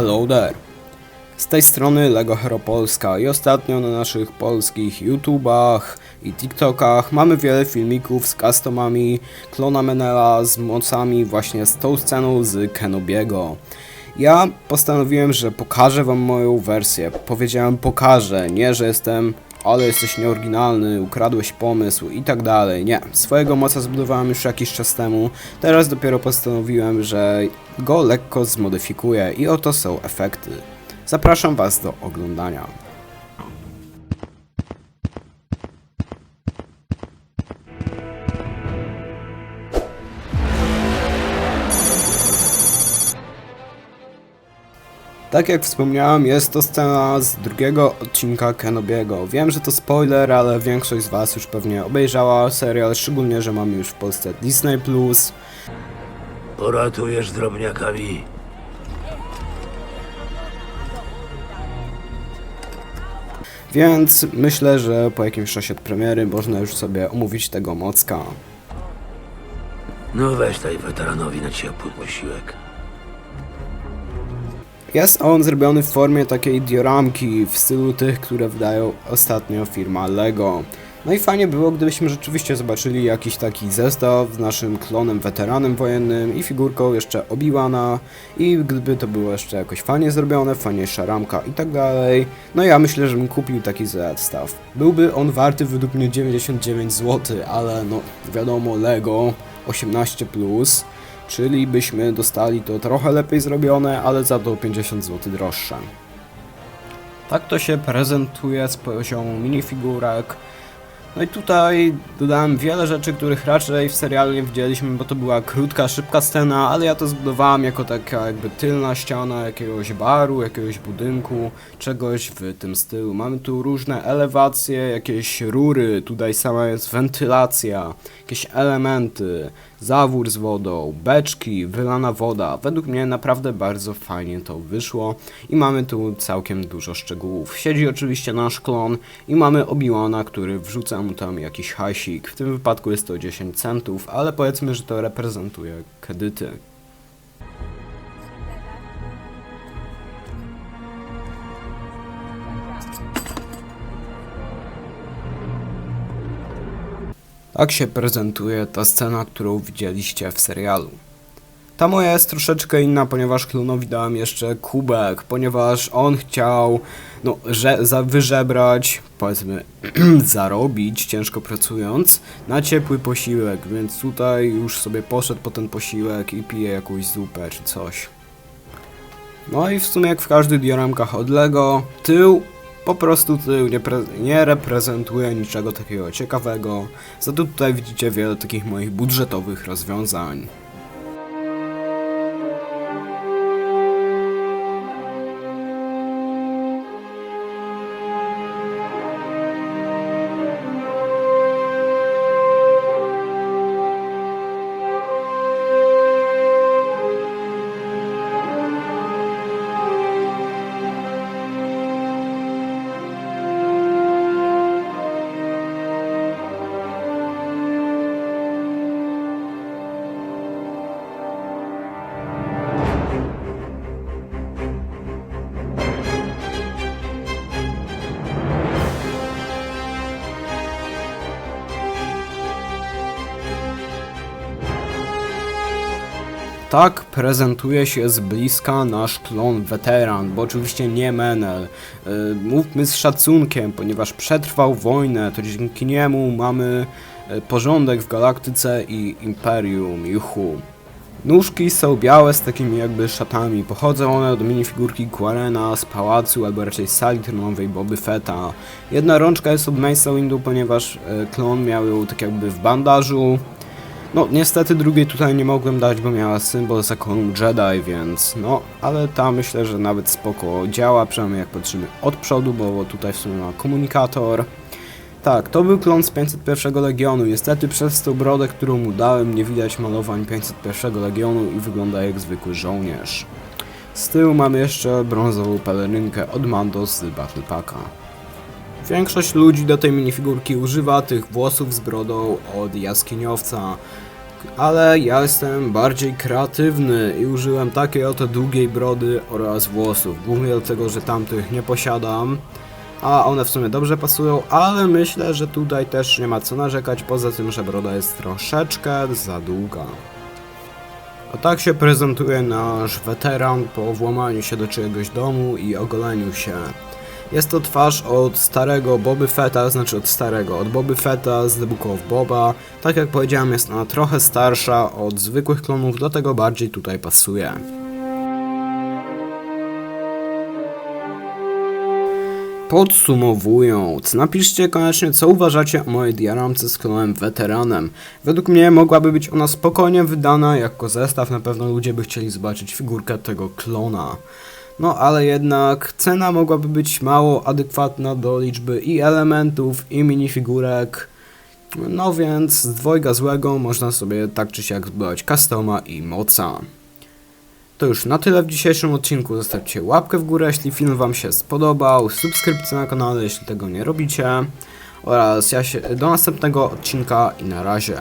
Hello there! Z tej strony LEGO Hero Polska i ostatnio na naszych polskich YouTubach i TikTokach mamy wiele filmików z customami klona Menela, z mocami właśnie z tą sceną z Kenobiego. Ja postanowiłem, że pokażę wam moją wersję. Powiedziałem pokażę, nie że jestem ale jesteś nieoryginalny, ukradłeś pomysł i tak dalej. Nie, swojego moca zbudowałem już jakiś czas temu. Teraz dopiero postanowiłem, że go lekko zmodyfikuję i oto są efekty. Zapraszam Was do oglądania. Tak jak wspomniałem, jest to scena z drugiego odcinka Kenobiego. Wiem, że to spoiler, ale większość z Was już pewnie obejrzała serial, szczególnie, że mamy już w Polsce Disney+. Poratujesz drobniakami. Więc myślę, że po jakimś czasie od premiery można już sobie omówić tego mocka. No weź tej weteranowi na ciepły posiłek. Jest on zrobiony w formie takiej dioramki w stylu tych, które wydają ostatnio firma LEGO. No i fajnie było, gdybyśmy rzeczywiście zobaczyli jakiś taki zestaw z naszym klonem weteranem wojennym i figurką jeszcze Obi-Wana i gdyby to było jeszcze jakoś fajnie zrobione, fajniejsza ramka i tak dalej. No ja myślę, że bym kupił taki zestaw. Byłby on warty według mnie 99 zł, ale no wiadomo LEGO 18+. Plus, Czyli byśmy dostali to trochę lepiej zrobione, ale za to 50 zł droższe. Tak to się prezentuje z poziomu minifigurek. No i tutaj dodałem wiele rzeczy, których raczej w serialu nie widzieliśmy, bo to była krótka, szybka scena, ale ja to zbudowałem jako taka jakby tylna ściana jakiegoś baru, jakiegoś budynku, czegoś w tym stylu. Mamy tu różne elewacje, jakieś rury, tutaj sama jest wentylacja, jakieś elementy, zawór z wodą, beczki, wylana woda. Według mnie naprawdę bardzo fajnie to wyszło i mamy tu całkiem dużo szczegółów. Siedzi oczywiście nasz klon i mamy Obi-Wana, który wrzuca mu tam jakiś hajsik. W tym wypadku jest to 10 centów, ale powiedzmy, że to reprezentuje kredyty. Tak się prezentuje ta scena, którą widzieliście w serialu. Ta moja jest troszeczkę inna, ponieważ klonowi dałem jeszcze kubek, ponieważ on chciał no, że, za, wyżebrać, powiedzmy, zarobić, ciężko pracując, na ciepły posiłek, więc tutaj już sobie poszedł po ten posiłek i pije jakąś zupę czy coś. No i w sumie jak w każdych dioramkach od Lego, tył po prostu nie reprezentuje niczego takiego ciekawego, za to tutaj widzicie wiele takich moich budżetowych rozwiązań. Tak prezentuje się z bliska nasz klon weteran, bo oczywiście nie Menel. Yy, mówmy z szacunkiem, ponieważ przetrwał wojnę, to dzięki niemu mamy yy, porządek w galaktyce i imperium, juhu. Nóżki są białe z takimi jakby szatami. Pochodzą one od minifigurki Quarena z pałacu, albo raczej sali tronowej Boby Fetta. Jedna rączka jest od Mace'a Windu, ponieważ e, klon miał ją tak jakby w bandażu. No, niestety drugiej tutaj nie mogłem dać, bo miała symbol zakonu Jedi, więc no, ale ta myślę, że nawet spoko działa, przynajmniej jak patrzymy od przodu, bo tutaj w sumie ma komunikator. Tak, to był klon z 501 Legionu. Niestety przez tą brodę, którą mu dałem, nie widać malowań 501 Legionu i wygląda jak zwykły żołnierz. Z tyłu mamy jeszcze brązową pelerynkę od Mando z Battle Packa. Większość ludzi do tej minifigurki używa tych włosów z brodą od jaskiniowca. Ale ja jestem bardziej kreatywny i użyłem takiej oto długiej brody oraz włosów. Głównie dlatego, że tamtych nie posiadam. A one w sumie dobrze pasują, ale myślę, że tutaj też nie ma co narzekać, poza tym, że broda jest troszeczkę za długa. A tak się prezentuje nasz weteran po włamaniu się do czyjegoś domu i ogoleniu się. Jest to twarz od starego Boby Fetta, znaczy od starego, od Boby Fetta z The Book of Boba. Tak jak powiedziałem, jest ona trochę starsza od zwykłych klonów, dlatego bardziej tutaj pasuje. Podsumowując, napiszcie koniecznie co uważacie o mojej diaramce z klonem weteranem. Według mnie mogłaby być ona spokojnie wydana jako zestaw, na pewno ludzie by chcieli zobaczyć figurkę tego klona. No ale jednak cena mogłaby być mało adekwatna do liczby i elementów i minifigurek. No więc z dwojga złego można sobie tak czy siak zbudować customa i moca. To już na tyle w dzisiejszym odcinku. Zostawcie łapkę w górę, jeśli film Wam się spodobał, subskrypcję na kanale, jeśli tego nie robicie. Oraz ja się do następnego odcinka i na razie.